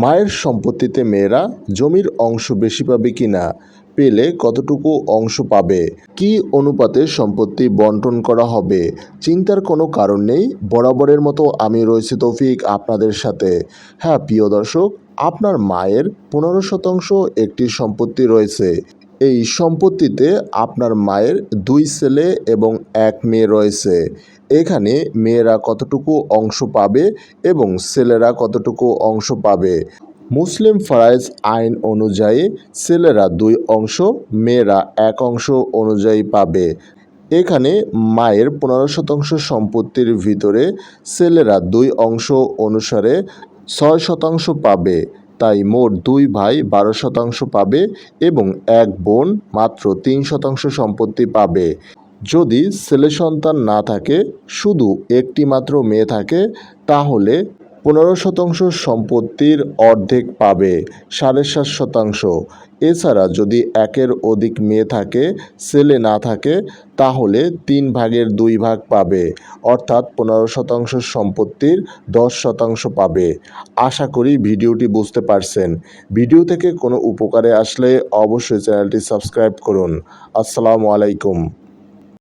মায়ের সম্পত্তিতে মেয়েরা জমির অংশ বেশি পাবে কি না পেলে কতটুকু অংশ পাবে, কি অনুপাতে সম্পত্তি বন্টন করা হবে, চিন্তার কোনো কারণ নেই, বরাবরের মতো আমি রয়েছি তৌফিক আপনাদের সাথে। হ্যাঁ প্রিয় দর্শক, আপনার মায়ের পনেরো শতাংশ একটি সম্পত্তি রয়েছে। এই সম্পত্তিতে আপনার মায়ের দুই ছেলে এবং এক মেয়ে রয়েছে। এখানে মেয়েরা কতটুকু অংশ পাবে এবং ছেলেরা কতটুকু অংশ পাবে? মুসলিম ফরাইজ আইন অনুযায়ী ছেলেরা দুই অংশ, মেয়েরা এক অংশ অনুযায়ী পাবে। এখানে মায়ের পনেরো শতাংশ সম্পত্তির ভিতরে ছেলেরা দুই অংশ অনুসারে ছয় শতাংশ পাবে। তাই মোট দুই ভাই বারো শতাংশ পাবে এবং এক বোন মাত্র তিন শতাংশ সম্পত্তি পাবে। যদি ছেলে সন্তান না থাকে, শুধু একটি মাত্র মেয়ে থাকে, তাহলে পনেরো শতাংশ সম্পত্তির অর্ধেক পাবে, সাড়ে সাত শতাংশ। এছাড়া যদি একের অধিক মেয়ে থাকে, ছেলে না থাকে, তাহলে তিন ভাগের দুই ভাগ পাবে। অর্থাৎ পনেরো শতাংশ সম্পত্তির দশ শতাংশ পাবে। আশা করি ভিডিওটি বুঝতে পারছেন। ভিডিও থেকে কোনো উপকারে আসলে অবশ্যই চ্যানেলটি সাবস্ক্রাইব করুন। আসসালামু আলাইকুম।